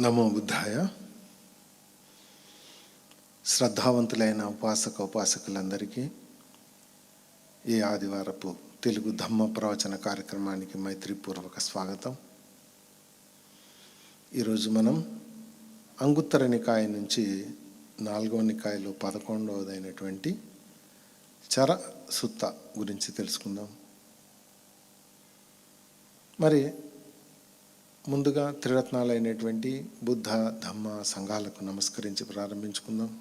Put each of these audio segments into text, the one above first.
నమో బుద్ధాయ. శ్రద్ధావంతులైన ఉపాసక ఉపాసకులందరికీ ఈ ఆదివారపు తెలుగు ధమ్మ ప్రవచన కార్యక్రమానికి మైత్రిపూర్వక స్వాగతం. ఈరోజు మనం అంగుత్తర నికాయ నుంచి నాలుగవ నికాయలో పదకొండవదైనటువంటి చర సుత్త గురించి తెలుసుకుందాం. మరి ముందుగా త్రిరత్నాలైనటువంటి బుద్ధ ధమ్మ సంఘాలకు నమస్కరించి ప్రారంభించుకుందాం.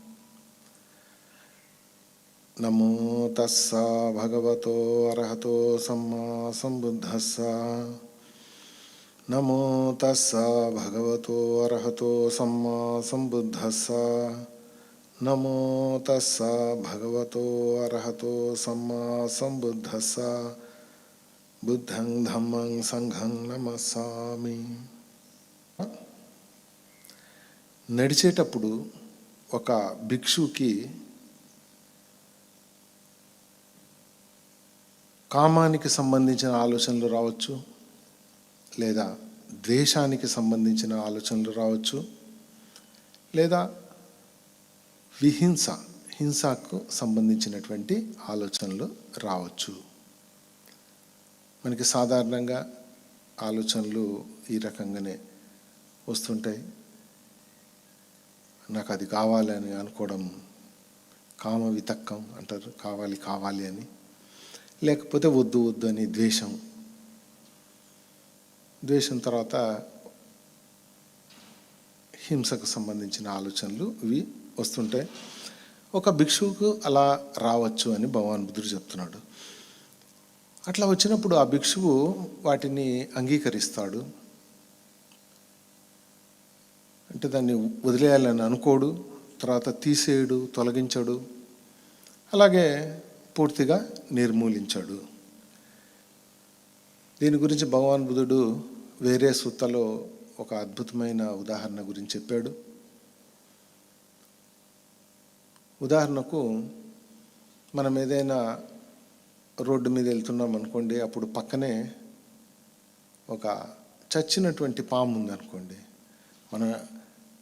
నమో తస్స భగవతో అర్హతో సమ్మా సంబుద్ధస్స. నమో తస్స భగవతో అర్హతో సమ్మా సంబుద్ధస్స. నమో తస్స భగవతో అర్హతో సమ్మా సంబుద్ధస్స. బుద్ధం ధమ్మం సంఘం నమస్సామి. నడిచేటప్పుడు ఒక భిక్షుకి కామానికి సంబంధించిన ఆలోచనలు రావచ్చు లేదా ద్వేషానికి సంబంధించిన ఆలోచనలు రావచ్చు లేదా విహింస హింసకు సంబంధించినటువంటి ఆలోచనలు రావచ్చు. మనకి సాధారణంగా ఆలోచనలు ఈ రకంగానే వస్తుంటాయి. నాకు అది కావాలని అనుకోవడం కామ వితక్కం అంటారు. కావాలి కావాలి అని. లేకపోతే వద్దు వద్దు అని ద్వేషం. ద్వేషం తర్వాత హింసకు సంబంధించిన ఆలోచనలు ఇవి వస్తుంటాయి. ఒక భిక్షువుకు అలా రావచ్చు అని భగవాన్ బుద్ధుడు చెప్తున్నాడు. అట్లా వచ్చినప్పుడు ఆ భిక్షువు వాటిని అంగీకరిస్తాడు. అంటే దాన్ని వదిలేయాలని అనుకోడు తర్వాత తీసేయడు తొలగించడు అలాగే పూర్తిగా నిర్మూలించాడు. దీని గురించి భగవాన్ బుధుడు వేరే సుత్తలో ఒక అద్భుతమైన ఉదాహరణ గురించి చెప్పాడు. ఉదాహరణకు మనం ఏదైనా రోడ్డు మీద వెళ్తున్నాం అనుకోండి అప్పుడు పక్కనే ఒక చచ్చినటువంటి పాము ఉందనుకోండి మన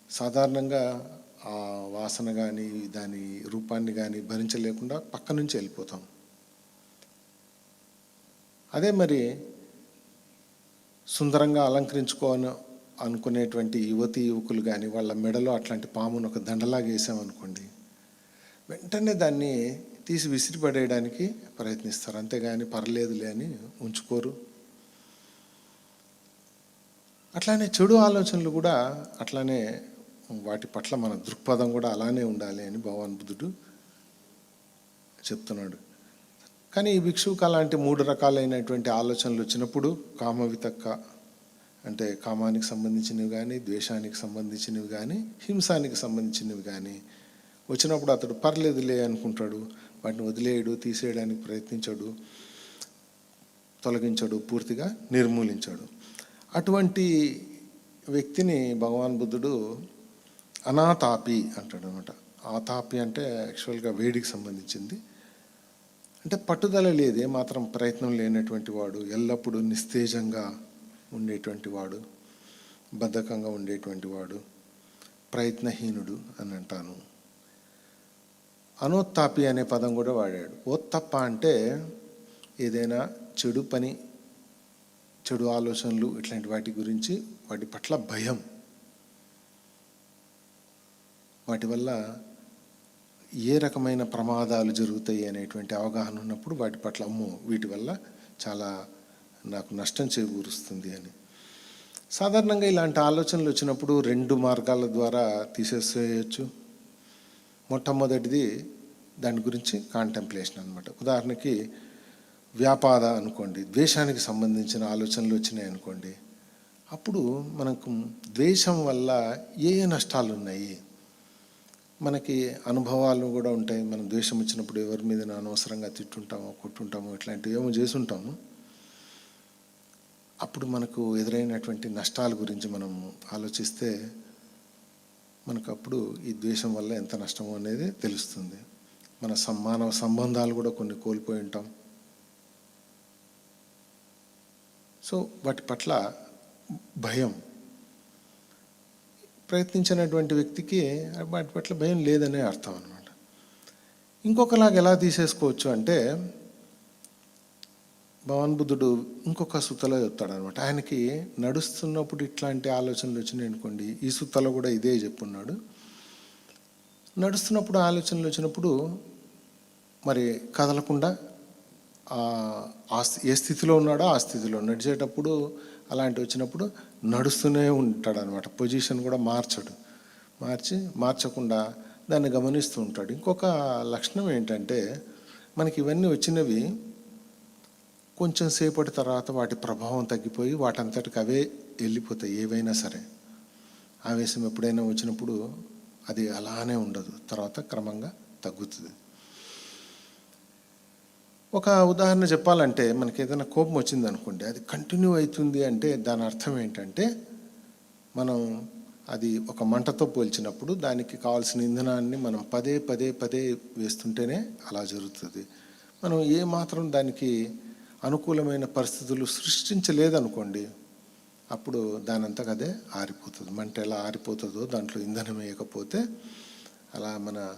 సాధారణంగా ఆ వాసన కానీ దాని రూపాన్ని కానీ భరించలేకుండా పక్క నుంచి వెళ్ళిపోతాం. అదే మరి సుందరంగా అలంకరించుకోను అనుకునేటువంటి యువతి యువకులు కానీ వాళ్ళ మెడలో అట్లాంటి పామును ఒక దండలాగా వేసామనుకోండి వెంటనే దాన్ని తీసి విసిరిపడేయడానికి ప్రయత్నిస్తారు. అంతేగాని పర్లేదులే అని ఉంచుకోరు. అట్లానే చెడు ఆలోచనలు కూడా అట్లానే వాటి పట్ల మన దృక్పథం కూడా అలానే ఉండాలి అని భగవాన్ బుద్ధుడు చెప్తున్నాడు. కానీ ఈ భిక్షువుకు అలాంటి మూడు రకాలైనటువంటి ఆలోచనలు వచ్చినప్పుడు కామవితక్క అంటే కామానికి సంబంధించినవి కానీ ద్వేషానికి సంబంధించినవి కానీ హింసానికి సంబంధించినవి కానీ వచ్చినప్పుడు అతడు పర్లేదులే అనుకుంటాడు. వాటిని వదిలేయడు తీసేయడానికి ప్రయత్నించాడు తొలగించడు పూర్తిగా నిర్మూలించాడు. అటువంటి వ్యక్తిని భగవాన్ బుద్ధుడు అనాతాపి అంటాడు అనమాట ఆతాపి అంటే యాక్చువల్గా వేడికి సంబంధించింది. అంటే పట్టుదల లేదే మాత్రం ప్రయత్నం లేనటువంటి వాడు ఎల్లప్పుడూ నిస్తేజంగా ఉండేటువంటి వాడు బద్ధకంగా ఉండేటువంటి వాడు ప్రయత్నహీనుడు అని అంటాను. అనోత్తాపి అనే పదం కూడా వాడాడు. ఓత్తప్ప అంటే ఏదైనా చెడు పని చెడు ఆలోచనలు ఇట్లాంటి వాటి గురించి వాటి పట్ల భయం. వాటి వల్ల ఏ రకమైన ప్రమాదాలు జరుగుతాయి అనేటువంటి అవగాహన ఉన్నప్పుడు వాటి పట్ల అమ్మో వీటి వల్ల చాలా నాకు నష్టం చేకూరుస్తుంది అని. సాధారణంగా ఇలాంటి ఆలోచనలు వచ్చినప్పుడు రెండు మార్గాల ద్వారా తీసేసేయచ్చు. మొట్టమొదటిది దాని గురించి కాంటెంప్లేషన్ అనమాట ఉదాహరణకి వ్యాపార అనుకోండి ద్వేషానికి సంబంధించిన ఆలోచనలు వచ్చినాయి అనుకోండి అప్పుడు మనకు ద్వేషం వల్ల ఏ ఏ నష్టాలు ఉన్నాయి? మనకి అనుభవాలు కూడా ఉంటాయి. మనం ద్వేషం వచ్చినప్పుడు ఎవరి మీద అనవసరంగా తిట్టుంటామో కొట్టుంటామో ఇట్లాంటివి ఏమో చేసుంటాము అప్పుడు మనకు ఎదురైనటువంటి నష్టాల గురించి మనం ఆలోచిస్తే మనకు అప్పుడు ఈ ద్వేషం వల్ల ఎంత నష్టమో అనేది తెలుస్తుంది. మన సమ్మానవ సంబంధాలు కూడా కొన్ని కోల్పోయి ఉంటాం. సో వాటి పట్ల భయం. ప్రయత్నించినటువంటి వ్యక్తికి వాటి పట్ల భయం లేదనే అర్థం అనమాట ఇంకొకలాగా ఎలా తీసేసుకోవచ్చు అంటే భగవాన్ బుద్ధుడు ఇంకొక సుతలో చెప్తాడు అనమాట ఆయనకి నడుస్తున్నప్పుడు ఇట్లాంటి ఆలోచనలు వచ్చినాయి అనుకోండి ఈ సుతలో కూడా ఇదే చెప్పున్నాడు. నడుస్తున్నప్పుడు ఆలోచనలు వచ్చినప్పుడు మరి కదలకుండా ఏ స్థితిలో ఉన్నాడో ఆ స్థితిలో నడిచేటప్పుడు అలాంటి వచ్చినప్పుడు నడుస్తూనే ఉంటాడు అనమాట పొజిషన్ కూడా మార్చడు. మార్చి మార్చకుండా దాన్ని గమనిస్తూ ఉంటాడు. ఇంకొక లక్షణం ఏంటంటే మనకి ఇవన్నీ వచ్చినవి కొంచెం సేపటి తర్వాత వాటి ప్రభావం తగ్గిపోయి వాటంతటికి అవే వెళ్ళిపోతాయి ఏవైనా సరే. ఆవేశం ఎప్పుడైనా వచ్చినప్పుడు అది అలానే ఉండదు. తర్వాత క్రమంగా తగ్గుతుంది. ఒక ఉదాహరణ చెప్పాలంటే మనకి ఏదైనా కోపం వచ్చింది అనుకోండి అది కంటిన్యూ అవుతుంది అంటే దాని అర్థం ఏంటంటే మనం అది ఒక మంటతో పోల్చినప్పుడు దానికి కావాల్సిన ఇంధనాన్ని మనం పదే పదే పదే వేస్తుంటేనే అలా జరుగుతుంది. మనం ఏ మాత్రం దానికి అనుకూలమైన పరిస్థితులు సృష్టించలేదనుకోండి అప్పుడు దానంతకు అదే ఆరిపోతుంది. మంట ఎలా ఆరిపోతుందో దాంట్లో ఇంధనం వేయకపోతే అలా మన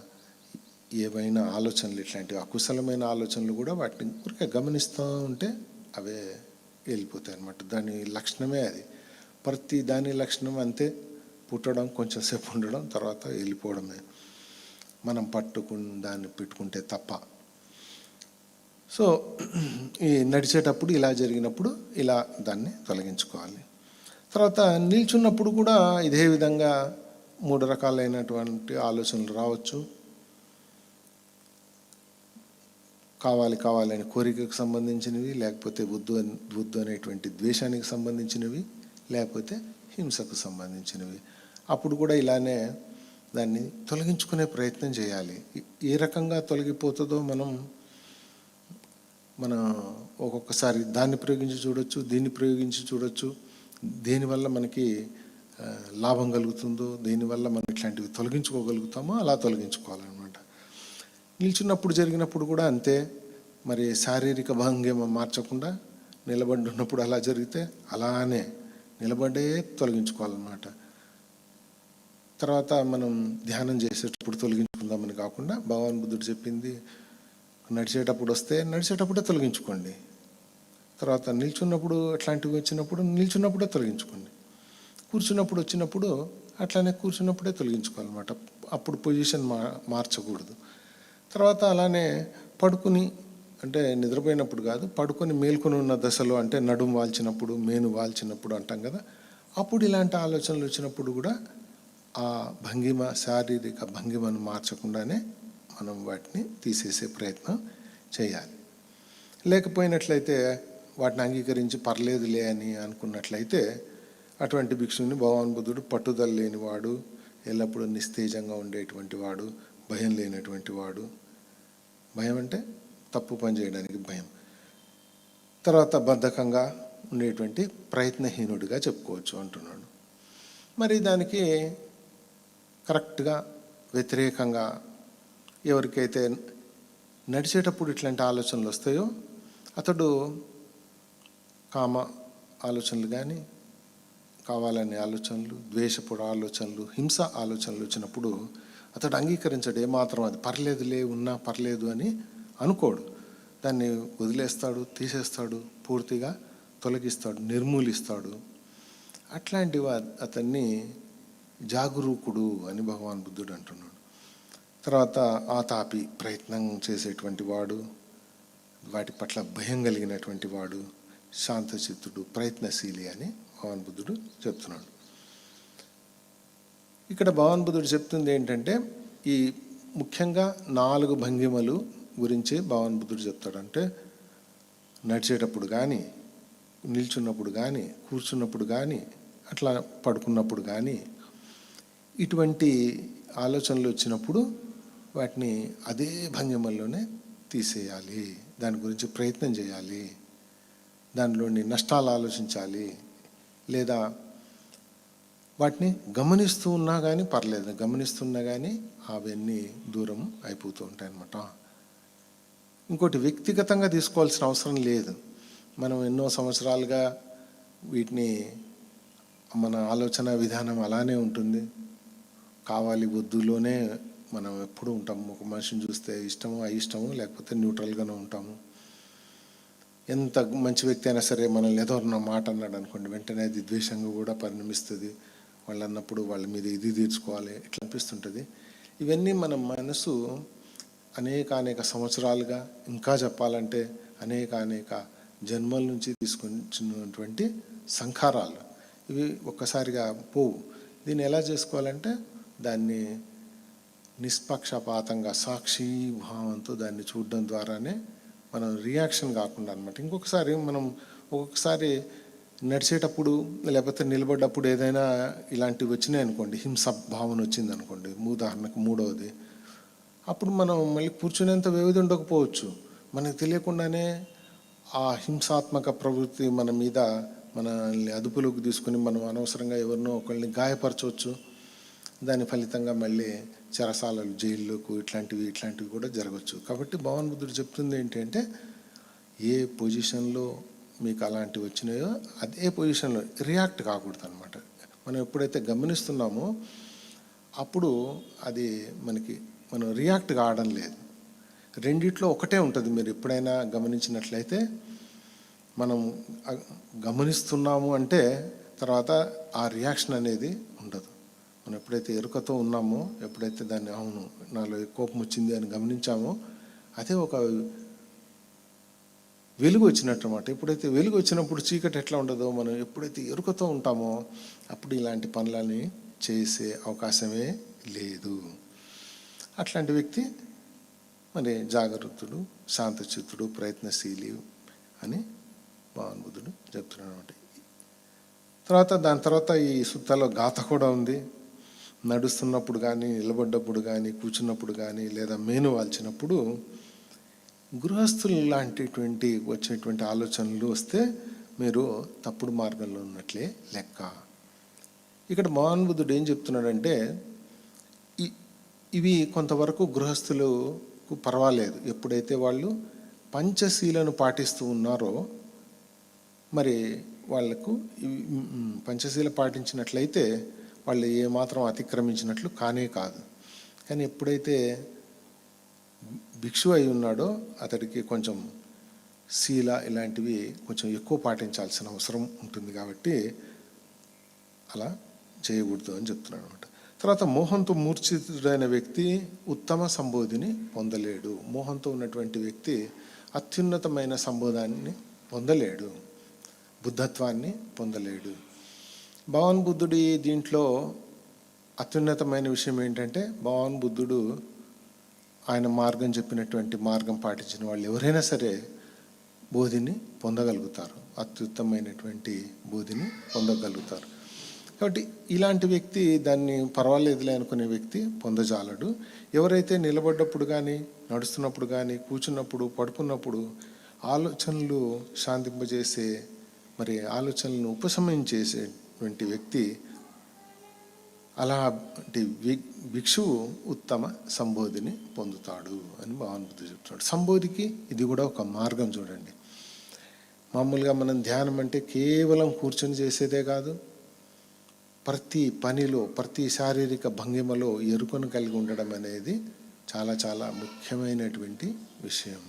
ఏవైనా ఆలోచనలు ఇట్లాంటివి అకుశలమైన ఆలోచనలు కూడా వాటిని ఊరికే గమనిస్తూ ఉంటే అవే వెళ్ళిపోతాయి అన్నమాట. దాని లక్షణమే అది. ప్రతి దాని లక్షణం అంతే. పుట్టడం కొంచెం సేపు ఉండడం తర్వాత వెళ్ళిపోవడమే. మనం పట్టుకుని దాన్ని పెట్టుకుంటే తప్ప సో ఈ నడిచేటప్పుడు ఇలా జరిగినప్పుడు ఇలా దాన్ని తొలగించుకోవాలి. తర్వాత నిల్చున్నప్పుడు కూడా ఇదే విధంగా మూడు రకాలైనటువంటి ఆలోచనలు రావచ్చు. కావాలి కావాలని కోరికకు సంబంధించినవి లేకపోతే వద్దు అని- వద్దు అనేటువంటి ద్వేషానికి సంబంధించినవి లేకపోతే హింసకు సంబంధించినవి. అప్పుడు కూడా ఇలానే దాన్ని తొలగించుకునే ప్రయత్నం చేయాలి. ఏ రకంగా తొలగిపోతుందో మనం మనం ఒక్కొక్కసారి దాన్ని ప్రయోగించి చూడొచ్చు దీన్ని ప్రయోగించి చూడొచ్చు. దేనివల్ల మనకి లాభం కలుగుతుందో దేనివల్ల మనం ఇట్లాంటివి తొలగించుకోగలుగుతామో అలా తొలగించుకోవాలన్నమాట. నిల్చున్నప్పుడు జరిగినప్పుడు కూడా అంతే. మరి శారీరక భంగిమ మార్చకుండా నిలబడి ఉన్నప్పుడు అలా జరిగితే అలానే నిలబడే తొలగించుకోవాలన్నమాట. తర్వాత మనం ధ్యానం చేసేటప్పుడు తొలగించుకుందామని కాకుండా భగవాన్ బుద్ధుడు చెప్పింది నడిచేటప్పుడు వస్తే నడిచేటప్పుడే తొలగించుకోండి. తర్వాత నిల్చున్నప్పుడు అట్లాంటివి వచ్చినప్పుడు నిల్చున్నప్పుడే తొలగించుకోండి. కూర్చున్నప్పుడు వచ్చినప్పుడు అట్లానే కూర్చున్నప్పుడే తొలగించుకోవాలన్నమాట. అప్పుడు పొజిషన్ మా మార్చకూడదు. తర్వాత అలానే పడుకుని అంటే నిద్రపోయినప్పుడు కాదు పడుకొని మేల్కొని ఉన్న దశలో అంటే నడుము వాల్చినప్పుడు మేను వాల్చినప్పుడు అంటాం కదా అప్పుడు ఇలాంటి ఆలోచనలు వచ్చినప్పుడు కూడా ఆ భంగిమ శారీరక భంగిమను మార్చకుండానే మనం వాటిని తీసేసే ప్రయత్నం చేయాలి. లేకపోయినట్లయితే వాటిని అంగీకరించి పర్లేదులే అని అనుకున్నట్లయితే అటువంటి భిక్షుని భగవాన్ బుద్ధుడు పట్టుదల లేనివాడు ఎల్లప్పుడూ నిస్తేజంగా ఉండేటువంటి వాడు భయం లేనటువంటి వాడు. భయం అంటే తప్పు పని చేయడానికి భయం. తర్వాత బద్ధకంగా ఉండేటువంటి ప్రయత్నహీనుడిగా చెప్పుకోవచ్చు అంటున్నాడు. మరి దానికి కరెక్ట్గా వ్యతిరేకంగా ఎవరికైతే నడిచేటప్పుడు ఇట్లాంటి ఆలోచనలు వస్తాయో అతడు కామ ఆలోచనలు కానీ కావాలనే ఆలోచనలు ద్వేషపుడు ఆలోచనలు హింస ఆలోచనలు వచ్చినప్పుడు అతడు అంగీకరించడు ఏమాత్రం అది పర్లేదులే ఉన్నా పర్లేదు అని అనుకోడు. దాన్ని వదిలేస్తాడు తీసేస్తాడు పూర్తిగా తొలగిస్తాడు నిర్మూలిస్తాడు. అట్లాంటి అతన్ని జాగరూకుడు అని భగవాన్ బుద్ధుడు అంటున్నాడు. తర్వాత ఆతాపి ప్రయత్నం చేసేటువంటి వాడు వాటి పట్ల భయం కలిగినటువంటి వాడు శాంతచిత్తుడు ప్రయత్నశీలి అని భగవాన్ బుద్ధుడు చెప్తున్నాడు. ఇక్కడ భగవాన్ బుద్ధుడు చెప్తుంది ఏంటంటే ఈ ముఖ్యంగా నాలుగు భంగిమలు గురించి భగవాన్ బుద్ధుడు చెప్తాడు అంటే నడిచేటప్పుడు కానీ నిల్చున్నప్పుడు కానీ కూర్చున్నప్పుడు కానీ అట్లా పడుకున్నప్పుడు కానీ ఇటువంటి ఆలోచనలు వచ్చినప్పుడు వాటిని అదే భంగిమల్లోనే తీసేయాలి. దాని గురించి ప్రయత్నం చేయాలి. దానిలోని నష్టాలు ఆలోచించాలి. లేదా వాటిని గమనిస్తూ ఉన్నా కానీ పర్లేదు. గమనిస్తున్నా కానీ అవన్నీ దూరం అయిపోతూ ఉంటాయి అన్నమాట ఇంకోటి వ్యక్తిగతంగా తీసుకోవాల్సిన అవసరం లేదు. మనం ఎన్నో సంవత్సరాలుగా వీటిని మన ఆలోచన విధానం అలానే ఉంటుంది. కావాలి వద్దులోనే మనం ఎప్పుడు ఉంటాము. ఒక మనిషిని చూస్తే ఇష్టము అయిష్టము లేకపోతే న్యూట్రల్గానే ఉంటాము. ఎంత మంచి వ్యక్తి అయినా సరే మనల్ని ఏదో నా మాట అన్నాడు అనుకోండి వెంటనే అది ద్వేషంగా కూడా పరిణమిస్తుంది. వాళ్ళు అన్నప్పుడు వాళ్ళ మీద ఇది తీర్చుకోవాలి ఇట్లా అనిపిస్తుంటుంది. ఇవన్నీ మన మనసు అనేక అనేక సంవత్సరాలుగా ఇంకా చెప్పాలంటే అనేక అనేక జన్మల నుంచి తీసుకొచ్చినటువంటి సంఖారాలు. ఇవి ఒక్కసారిగా పోవు. దీన్ని ఎలా చేసుకోవాలంటే దాన్ని నిష్పక్షపాతంగా సాక్షి భావంతో దాన్ని చూడడం ద్వారానే మనం రియాక్షన్ కాకుండా అనమాట ఇంకొకసారి మనం ఒక్కొక్కసారి నడిచేటప్పుడు లేకపోతే నిలబడ్డప్పుడు ఏదైనా ఇలాంటివి వచ్చినాయి అనుకోండి హింస భావన వచ్చింది అనుకోండి ఉదాహరణకు మూడవది అప్పుడు మనం మళ్ళీ కూర్చునేంత వ్యవధి ఉండకపోవచ్చు. మనకు తెలియకుండానే ఆ హింసాత్మక ప్రవృత్తి మన మీద మనల్ని అదుపులోకి తీసుకుని మనం అనవసరంగా ఎవరినో ఒకరిని గాయపరచవచ్చు. దాని ఫలితంగా మళ్ళీ చెరసాలలు జైల్లోకి ఇట్లాంటివి ఇట్లాంటివి కూడా జరగవచ్చు కాబట్టి భగవాన్ బుద్ధుడు చెప్తుంది ఏంటంటే ఏ పొజిషన్లో మీకు అలాంటివి వచ్చినాయో అదే పొజిషన్లో రియాక్ట్ కాకూడదు అనమాట మనం ఎప్పుడైతే గమనిస్తున్నామో అప్పుడు అది మనకి మనం రియాక్ట్ కావడం లేదు. రెండిట్లో ఒకటే ఉంటుంది మీరు ఎప్పుడైనా గమనించినట్లయితే మనం గమనిస్తున్నాము అంటే తర్వాత ఆ రియాక్షన్ అనేది ఉండదు. మనం ఎప్పుడైతే ఎరుకతో ఉన్నామో ఎప్పుడైతే దాన్ని అవును నాలో కోపం వచ్చింది అని గమనించామో అదే ఒక వెలుగు వచ్చినట్టు అనమాట ఎప్పుడైతే వెలుగు వచ్చినప్పుడు చీకటి ఎట్లా ఉండదో మనం ఎప్పుడైతే ఎరుకతో ఉంటామో అప్పుడు ఇలాంటి పనులని చేసే అవకాశమే లేదు. అట్లాంటి వ్యక్తి మరి జాగరూకుడు శాంతచిత్తుడు ప్రయత్నశీలి అని భగవాన్ బుద్ధుడు చెప్తున్నాడు అనమాట తర్వాత దాని తర్వాత ఈ సుత్తలో గాథ కూడా ఉంది. నడుస్తున్నప్పుడు కానీ నిలబడ్డప్పుడు కానీ కూర్చున్నప్పుడు కానీ లేదా మేను వాల్చినప్పుడు గృహస్థులు లాంటిటువంటి వచ్చేటువంటి ఆలోచనలు వస్తే మీరు తప్పుడు మార్గంలో ఉన్నట్లే లెక్క. ఇక్కడ మోహన్ బుద్ధుడు ఏం చెప్తున్నాడంటే ఇవి కొంతవరకు గృహస్థులకు పర్వాలేదు. ఎప్పుడైతే వాళ్ళు పంచశీలను పాటిస్తూ ఉన్నారో మరి వాళ్ళకు పంచశీల పాటించినట్లయితే వాళ్ళు ఏమాత్రం అతిక్రమించినట్లు కానే కాదు. కానీ ఎప్పుడైతే భిక్షు అయి ఉన్నాడో అతడికి కొంచెం శీల ఇలాంటివి కొంచెం ఎక్కువ పాటించాల్సిన అవసరం ఉంటుంది కాబట్టి అలా చేయకూడదు అని చెప్తున్నాడు అనమాట తర్వాత మోహంతో మూర్ఛితుడైన వ్యక్తి ఉత్తమ సంబోధిని పొందలేడు. మోహంతో ఉన్నటువంటి వ్యక్తి అత్యున్నతమైన సంబోధాన్ని పొందలేడు. బుద్ధత్వాన్ని పొందలేడు. భగవాన్ బుద్ధుడి దీంట్లో అత్యున్నతమైన విషయం ఏంటంటే భగవాన్ బుద్ధుడు ఆయన మార్గం చెప్పినటువంటి మార్గం పాటించిన వాళ్ళు ఎవరైనా సరే బోధిని పొందగలుగుతారు. అత్యుత్తమైనటువంటి బోధిని పొందగలుగుతారు. కాబట్టి ఇలాంటి వ్యక్తి దాన్ని పర్వాలేదులే అనుకునే వ్యక్తి పొందజాలడు. ఎవరైతే నిలబడ్డప్పుడు కానీ నడుస్తున్నప్పుడు కానీ కూర్చున్నప్పుడు పడుకున్నప్పుడు ఆలోచనలు శాంతింపజేసే మరి ఆలోచనలను ఉపశమనం చేసే వంటి వ్యక్తి అలాంటి భిక్షువు ఉత్తమ సంబోధిని పొందుతాడు అని భావనబుద్ధి చెప్తున్నాడు. సంబోధికి ఇది కూడా ఒక మార్గం చూడండి. మామూలుగా మనం ధ్యానం అంటే కేవలం కూర్చొని చేసేదే కాదు ప్రతి పనిలో ప్రతి శారీరక భంగిమలో ఎరుకను కలిగి ఉండడం అనేది చాలా చాలా ముఖ్యమైనటువంటి విషయం.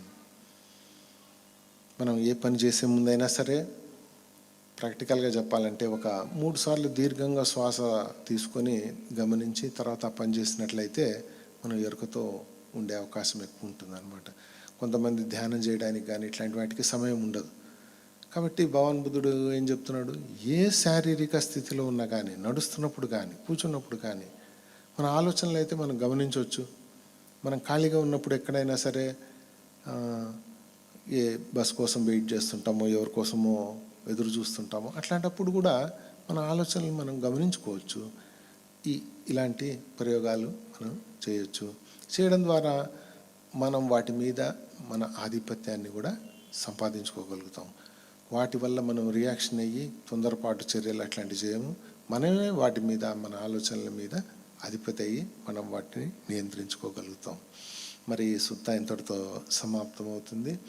మనం ఏ పని చేసే ముందైనా సరే ప్రాక్టికల్గా చెప్పాలంటే ఒక మూడు సార్లు దీర్ఘంగా శ్వాస తీసుకొని గమనించి తర్వాత పనిచేసినట్లయితే పని చేసినట్లయితే మనం ఎరుకతో ఉండే అవకాశం ఎక్కువ ఉంటుంది అనమాట కొంతమంది ధ్యానం చేయడానికి కానీ ఇట్లాంటి వాటికి సమయం ఉండదు. కాబట్టి భగవాన్ బుద్ధుడు ఏం చెప్తున్నాడు? ఏ శారీరక స్థితిలో ఉన్నా కానీ నడుస్తున్నప్పుడు కానీ కూర్చున్నప్పుడు కానీ మన ఆలోచనలు అయితే మనం గమనించవచ్చు. మనం ఖాళీగా ఉన్నప్పుడు ఎక్కడైనా సరే ఏ బస్ కోసం వెయిట్ చేస్తుంటామో ఎవరి కోసమో ఎదురు చూస్తుంటాము అట్లాంటప్పుడు కూడా మన ఆలోచనలు మనం గమనించుకోవచ్చు. ఈ ఇలాంటి ప్రయోగాలు మనం చేయొచ్చు. చేయడం ద్వారా మనం వాటి మీద మన ఆధిపత్యాన్ని కూడా సంపాదించుకోగలుగుతాం. వాటి వల్ల మనం రియాక్షన్ అయ్యి తొందరపాటు చర్యలు అట్లాంటివి చేయము. మనమే వాటి మీద మన ఆలోచనల మీద అధిపతి అయ్యి మనం వాటిని నియంత్రించుకోగలుగుతాం. మరి సుత్త ఇంతటితో సమాప్తమవుతుంది.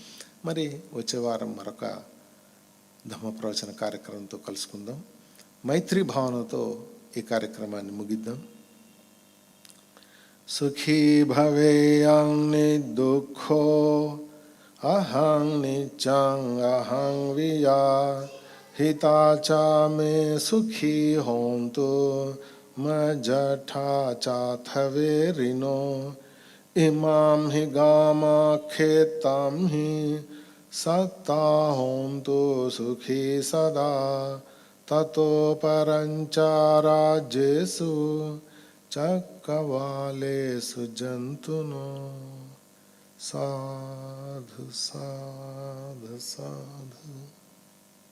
మరి వచ్చే వారం మరొక ధమ్మ ప్రవచన కార్యక్రమంతో కలుసుకుందాం మైత్రి భావనతో ఈ కార్యక్రమాన్ని ముగిద్దాం सुखी भवेयं निदुःखो अहं नित्यं अहं विया हिता च मे सुखी होन्तु मज्जठा चाथवेरिनो इमां हि गामाखेतां हि सत्ता होन्तु सुखी सदा ततो परञ्च राज्येषु चक्रवालेषु जन्तुनो। साधु साधु साधु।